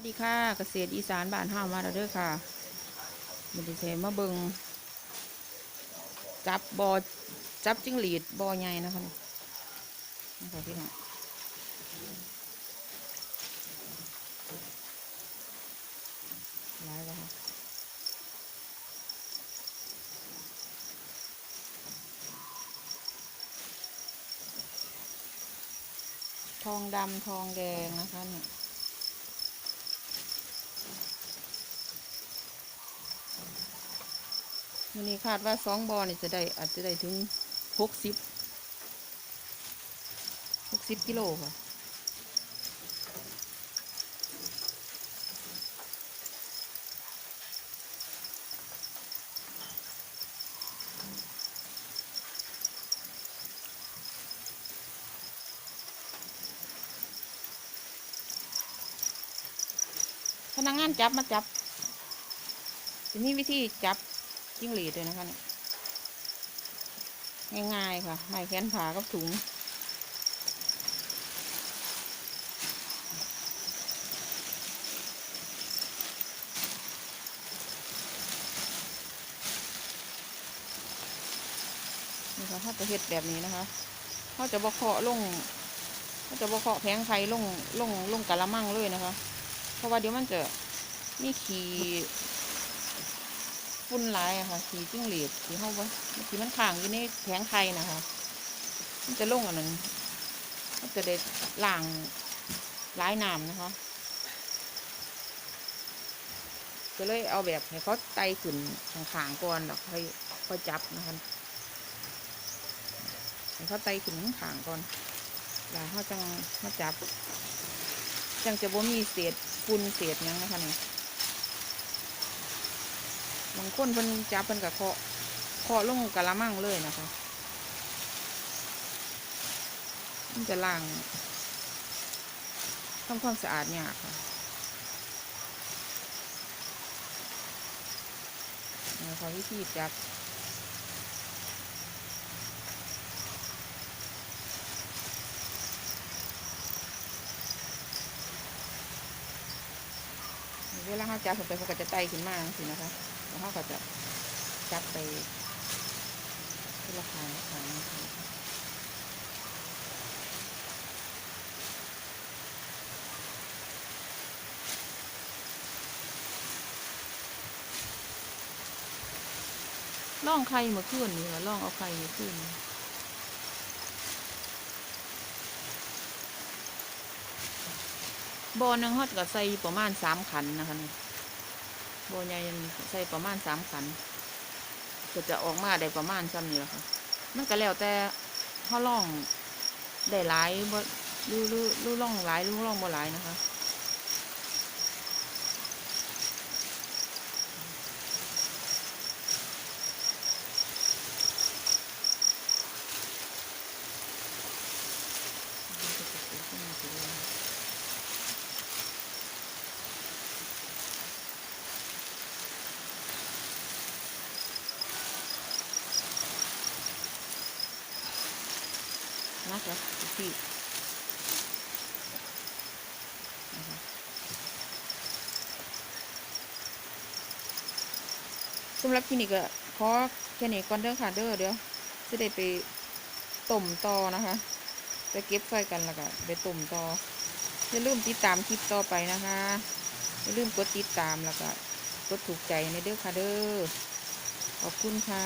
วัสดีค่ะเกษตรอีสานบ้านห้ามาแล้วเด้อค่ะมันดีเทมาเบิงจับบอจับจิ้งหรีดบอใหญ่นะคะนี่นะคะพี่น้องร้ายแล้วค่ะทองดำทองแดงนะคะเนี่ย วันนี้คาดว่าสองบอนี่จะได้อาจจะได้ถึงหกสิบหกสิบกิโลค่ะพนักงานจับมาจับจะมีวิธีจับ จิ้งหรีดเลยนะคะเนี่ยง่ายๆค่ะไม้แขนขากับถุง นี่ค่ะถ้าจะเห็ดแบบนี้นะคะเขาจะบะเคาะลงเขาจะบะเคาะแผงไข่ลงลงลงกะละมังเลยนะคะ เพราะว่าเดี๋ยวมันจะมีขี ฝุ่นหลายอะค่ะขีจิ้งหรีดขีเข้าไปขีมันข่างอยู่ในแผงไข่นะคะ มันจะลงอันนั้นมันจะได้ล้างหลายน้ำนะคะ ก็เลยเอาแบบให้เขาไต่ขึ้นขางๆก่อนแล้วค่อยค่อยจับนะคะให้เขาไต่ขึ้นขางๆก่อนแล้วเขาจังมาจับ จังจะบ่มีเศษฝุ่นเศษยังนะคะนี่ บางคนเพิ่นจับเพิ่นกับเคาะเคาะลงกะละมังเลยนะคะ มันจะล้างทำความสะอาดยากค่ะนี่ค่ะวิธีจับเวลาเขาจับขึ้นไปเขาก็จะไต่ขึ้นมาสินะคะ แล้วเขาก็จะจับไปทีละขางละขางนะคะล่องไข่เมื่อคืนนี่ค่ะล่องเอาไข่เมื่อคืนบอหนึงเขาจะใส่ประมาณสามขันนะคะนี่ โบใหญ่ใส่ประมาณสามขันก็จะออกมาได้ประมาณซ้ำนี่แหละค่ะ มันก็แล้วแต่ห้อล่องได้หลายบ่รู้รู้รู้ล่องหลายรู้ล่องบ่หลายนะคะ นะคะพี่สำหรับคลินิกก็ขอแค่นี้ก่อนเด้อค่ะเด้อเดี๋ยวจะได้ไปต้มต่อนะคะไปเก็บไฟกันแล้วก็ไปต้มต่ออย่าลืมติดตามคลิปต่อไปนะคะอย่าลืมกดติดตามแล้วก็กดถูกใจในเด้อค่ะเด้อขอบคุณค่ะ